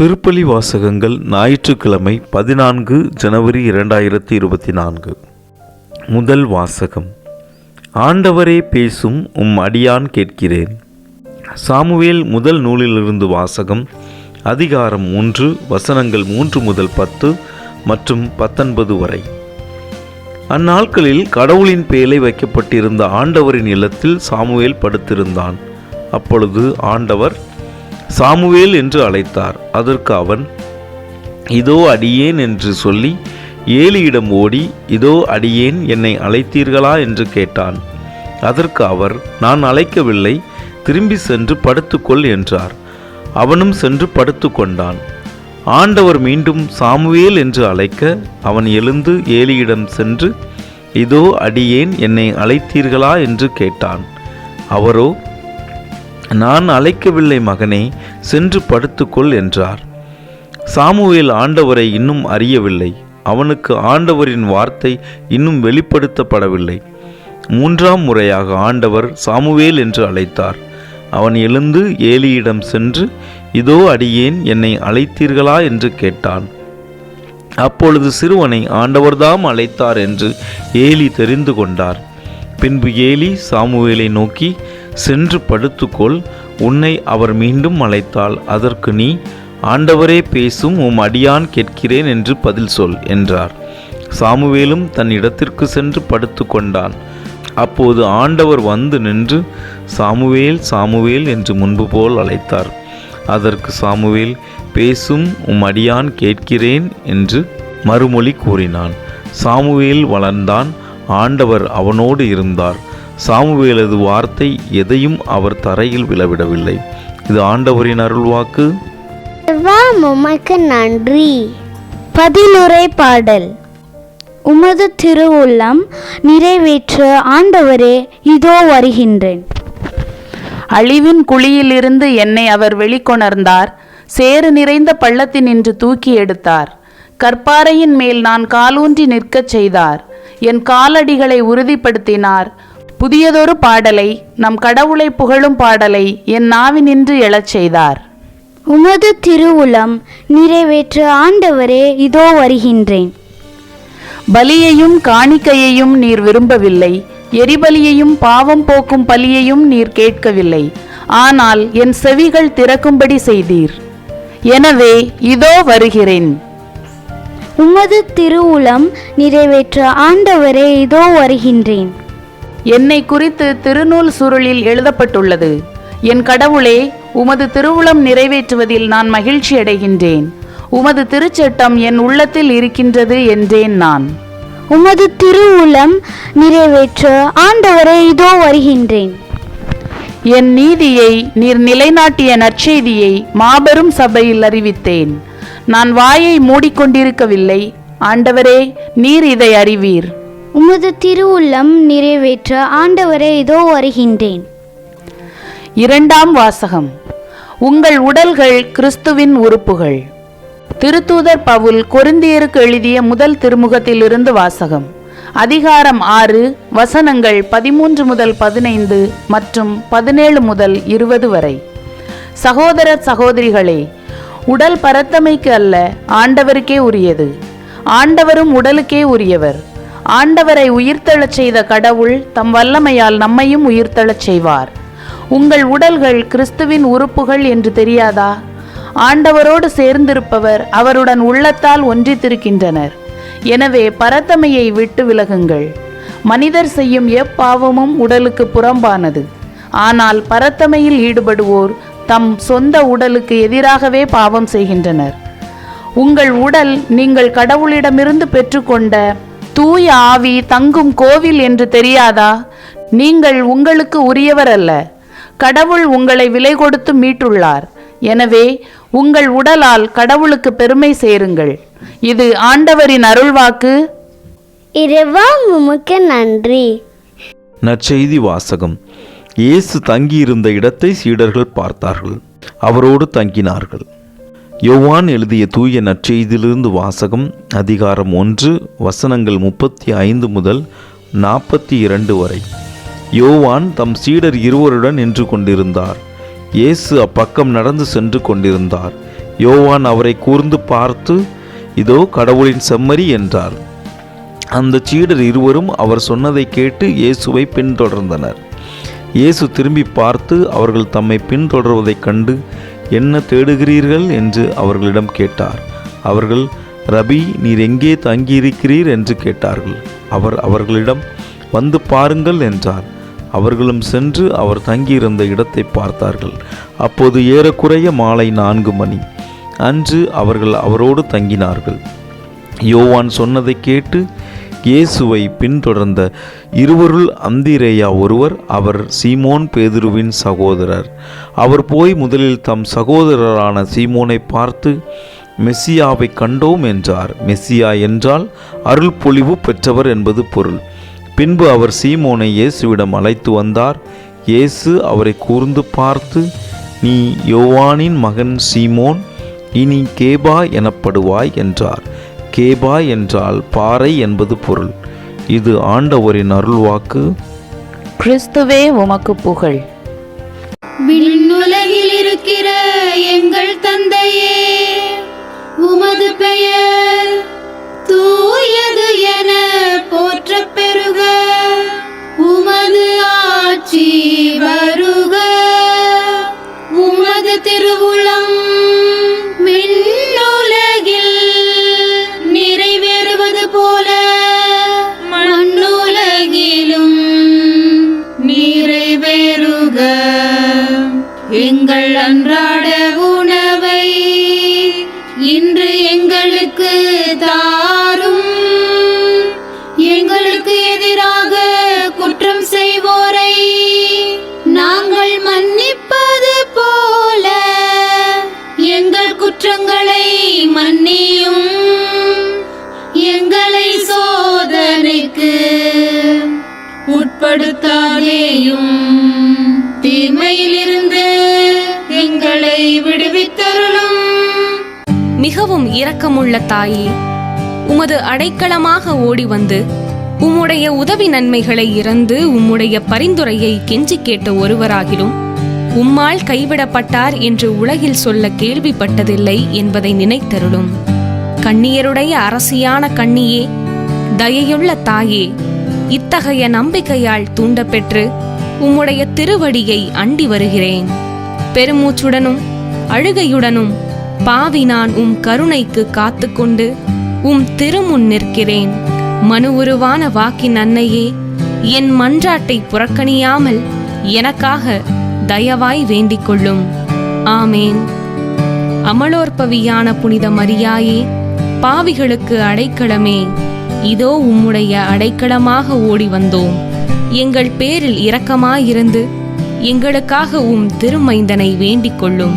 திருப்பலி வாசகங்கள் ஞாயிற்றுக்கிழமை பதினான்கு ஜனவரி இரண்டாயிரத்தி இருபத்தி நான்கு. முதல் வாசகம். ஆண்டவரே பேசும் உம் அடியான் கேட்கிறேன். சாமுவேல் முதல் நூலிலிருந்து வாசகம் அதிகாரம் மூன்று வசனங்கள் மூன்று முதல் பத்து மற்றும் பத்தொன்பது வரை. அந்நாட்களில் கடவுளின் பேலை வைக்கப்பட்டிருந்த ஆண்டவரின் இல்லத்தில் சாமுவேல் படுத்திருந்தான். அப்பொழுது ஆண்டவர் சாமுவேல் என்று அழைத்தார். அதற்கு அவன் இதோ அடியேன் என்று சொல்லி ஏலியிடம் ஓடி இதோ அடியேன் என்னை அழைத்தீர்களா? என்று கேட்டான். அதற்கு அவர் நான் அழைக்கவில்லை திரும்பி சென்று படுத்துக்கொள் என்றார். அவனும் சென்று படுத்துக்கொண்டான். ஆண்டவர் மீண்டும் சாமுவேல் என்று அழைக்க அவன் எழுந்து ஏலியிடம் சென்று இதோ அடியேன் என்னை அழைத்தீர்களா? என்று கேட்டான். அவரோ நான் அழைக்கவில்லை மகனே சென்று படுத்துக்கொள் என்றார். சாமுவேல் ஆண்டவரை இன்னும் அறியவில்லை. அவனுக்கு ஆண்டவரின் வார்த்தை இன்னும் வெளிப்படுத்தப்படவில்லை. மூன்றாம் முறையாக ஆண்டவர் சாமுவேல் என்று அழைத்தார். அவன் எழுந்து ஏலியிடம் சென்று இதோ அடியேன் என்னை அழைத்தீர்களா? என்று கேட்டான். அப்பொழுது சிறுவனை ஆண்டவர்தாம் அழைத்தார் என்று ஏலி தெரிந்து கொண்டார். பின்பு ஏலி சாமுவேலை நோக்கி சென்று படுத்துக்கொள். உன்னை அவர் மீண்டும் அழைத்தால் அதற்கு நீ ஆண்டவரே பேசும் உம் அடியான் கேட்கிறேன் என்று பதில் சொல் என்றார். சாமுவேலும் தன் இடத்திற்கு சென்று படுத்துக்கொண்டான் அப்போது ஆண்டவர் வந்து நின்று சாமுவேல் சாமுவேல் என்று முன்பு போல் அழைத்தார். அதற்கு சாமுவேல் பேசும் உம் அடியான் கேட்கிறேன் என்று மறுமொழி கூறினான். சாமுவேல் வளர்ந்தான். ஆண்டவர் அவனோடு இருந்தார். சாமுவேலது வார்த்தை எதையும் அவர் தரையில் விழவிடவில்லை. இது ஆண்டவரின் அருள்வாக்கு வா உமக்கு நன்றி. பதிலுரை பாடல். உமது திருவுள்ளம் நிறைவேற்ற ஆண்டவரே இதோ வருகின்றேன். அழிவின் குழியிலிருந்து என்னை அவர் வெளிக்கொணர்ந்தார். சேறு நிறைந்த பள்ளத்தினின்று தூக்கி எடுத்தார். கற்பாறையின் மேல் நான் காலூன்றி நிற்கச் செய்தார். என் காலடிகளை உறுதிப்படுத்தினார். புதியதொரு பாடலை நம் கடவுளை புகழும் பாடலை என் நாவினின்று எழச் செய்தார். உமது திருவுளம் நிறைவேற்ற ஆண்டவரே இதோ வருகின்றேன். பலியையும் காணிக்கையையும் நீர் விரும்பவில்லை. எரிபலியையும் பாவம் போக்கும் பலியையும் நீர் கேட்கவில்லை. ஆனால் என் செவிகள் திறக்கும்படி செய்தீர். எனவே இதோ வருகிறேன். உமது திருவுளம் நிறைவேற்ற ஆண்டவரே இதோ வருகின்றேன். என்னை குறித்து திருநூல் சுருளில் எழுதப்பட்டுள்ளது. என் கடவுளே உமது திருவுளம் நிறைவேற்றுவதில் நான் மகிழ்ச்சி அடைகின்றேன். உமது திருச்சட்டம் என் உள்ளத்தில் இருக்கின்றது என்றேன் நான். உமது திருவுளம் நிறைவேற்ற ஆண்டவரே இதோ வருகின்றேன். என் நீதியை நீர் நிலைநாட்டிய நற்செய்தியை மாபெரும் சபையில் அறிவித்தேன். நான் வாயை மூடிக்கொண்டிருக்கவில்லை. ஆண்டவரே நீர் இதை அறிவீர். உமது திருவுள்ளம் நிறைவேற்ற ஆண்டவரே இதோ வருகின்றேன். இரண்டாம் வாசகம். உங்கள் உடல்கள் கிறிஸ்துவின் உறுப்புகள். திருத்தூதர் பவுல் கொருந்தியருக்கு எழுதிய முதல் திருமுகத்திலிருந்து வாசகம். அதிகாரம் ஆறு வசனங்கள் பதிமூன்று முதல் பதினைந்து மற்றும் பதினேழு முதல் இருபது வரை. சகோதர சகோதரிகளே உடல் பரத்தமைக்கு அல்ல ஆண்டவருக்கே உரியது. ஆண்டவரும் உடலுக்கே உரியவர். ஆண்டவரை உயிர்த்தெழச் செய்த கடவுள் தம் வல்லமையால் நம்மையும் உயிர்த்தெழச் செய்வார். உங்கள் உடல்கள் கிறிஸ்துவின் உறுப்புகள் என்று தெரியாதா? ஆண்டவரோடு சேர்ந்திருப்பவர் அவருடன் உள்ளத்தால் ஒன்றித்திருக்கின்றனர். எனவே பரத்தமையை விட்டு விலகுங்கள். மனிதர் செய்யும் எப்பாவமும் உடலுக்கு புறம்பானது. ஆனால் பரத்தமையில் ஈடுபடுவோர் தம் சொந்த உடலுக்கு எதிராகவே பாவம் செய்கின்றனர். உங்கள் உடல் நீங்கள் கடவுளிடமிருந்து பெற்றுக்கொண்ட தூய ஆவி தங்கும் கோவில் என்று தெரியாதா? நீங்கள் உங்களுக்கு உரியவர் அல்ல. கடவுள் உங்களை விலை கொடுத்து மீட்டுள்ளார். எனவே உங்கள் உடலால் கடவுளுக்கு பெருமை சேருங்கள். இது ஆண்டவரின் அருள்வாக்கு. இறைவா உமக்கு நன்றி. நற்செய்தி வாசகம். இயேசு தங்கியிருந்த இடத்தை சீடர்கள் பார்த்தார்கள். அவரோடு தங்கினார்கள். யோவான் எழுதிய தூய நற்செய்தியிலிருந்து வாசகம் அதிகாரம் ஒன்று வசனங்கள் முப்பத்தி ஐந்து முதல் நாற்பத்தி இரண்டு வரை. யோவான் தம் சீடர் இருவருடன் நின்று கொண்டிருந்தார். இயேசு அப்பக்கம் நடந்து சென்று கொண்டிருந்தார். யோவான் அவரை கூர்ந்து பார்த்து இதோ கடவுளின் செம்மறி என்றார். அந்த சீடர் இருவரும் அவர் சொன்னதை கேட்டு இயேசுவை பின்தொடர்ந்தனர். இயேசு திரும்பி பார்த்து அவர்கள் தம்மை பின்தொடர்வதைக் கண்டு என்ன தேடுகிறீர்கள் என்று அவர்களிடம் கேட்டார். அவர்கள் ரபி நீர் எங்கே தங்கியிருக்கிறீர்? என்று கேட்டார்கள். அவர் அவர்களிடம் வந்து பாருங்கள் என்றார். அவர்களும் சென்று அவர் தங்கியிருந்த இடத்தை பார்த்தார்கள். அப்போது ஏறக்குறைய மாலை நான்கு மணி. அன்று அவர்கள் அவரோடு தங்கினார்கள். யோவான் சொன்னதை கேட்டு இயேசுவை பின்தொடர்ந்த இருவருள் அந்திரேயா ஒருவர் அவர் சீமோன் பேதுருவின் சகோதரர். அவர் போய் முதலில் தம் சகோதரரான சீமோனை பார்த்து மெஸ்ஸியாவை கண்டோம் என்றார். மெஸ்ஸியா என்றால் அருள் பொழிவு பெற்றவர் என்பது பொருள். பின்பு அவர் சீமோனை இயேசுவிடம் அழைத்து வந்தார். இயேசு அவரை கூர்ந்து பார்த்து நீ யோவானின் மகன் சீமோன் இனி கேபா எனப்படுவாய் என்றார். கேபா என்றால் பாறை என்பது பொருள். இது ஆண்டவரின் அருள்வாக்கு. கிறிஸ்துவே உமக்கு புகழ். விண்ணுலகில் இருக்கிற எங்கள் தந்தையே உமது பெயர் தூயது என போற்றப் பெறுக. உமது ஆட்சி வருக. உமது திருவுளம் குற்றங்களை மன்னியும் எங்களை சோதனைக்கு உட்படுத்தாதேயும். தீமையிலிருந்து எங்களை விடுவித்தருளும். மிகவும் இரக்கமுள்ள தாயே உமது அடைக்கலமாக ஓடி வந்து உம்முடைய உதவி நன்மைகளை இறந்து உம்முடைய பரிந்துரையை கெஞ்சி கேட்ட ஒருவராகிலும் உம்மால் கைவிடப்பட்டார் என்று உலகில் சொல்ல கேள்விப்பட்டதில்லை என்பதை நினைத்தருளும். கண்ணியருடைய அரசியான கண்ணியே தயையுள்ள தாயே இத்தகைய நம்பிக்கையால் தூண்டப்பெற்று உம்முடைய திருவடியை அண்டி வருகிறேன். பெருமூச்சுடனும் அழுகையுடனும் பாவி நான் உம் கருணைக்கு காத்துக்கொண்டு உம் திருமுன் நிற்கிறேன். மனு உருவான வாக்கின் அன்னையே என் மன்றாட்டை புறக்கணியாமல் எனக்காக தயவாய் வேண்டிக் கொள்ளும் ஆமேன். அமலோற்பவியான புனித மரியாயே பாவிகளுக்கு அடைக்கலமே. இதோ உம்முடைய அடைக்கலமாக ஓடி வந்தோம் எங்கள் பேரில் இரக்கமாயிருந்து எங்களுக்காக உம் திருமைந்தனை வேண்டிக் கொள்ளும்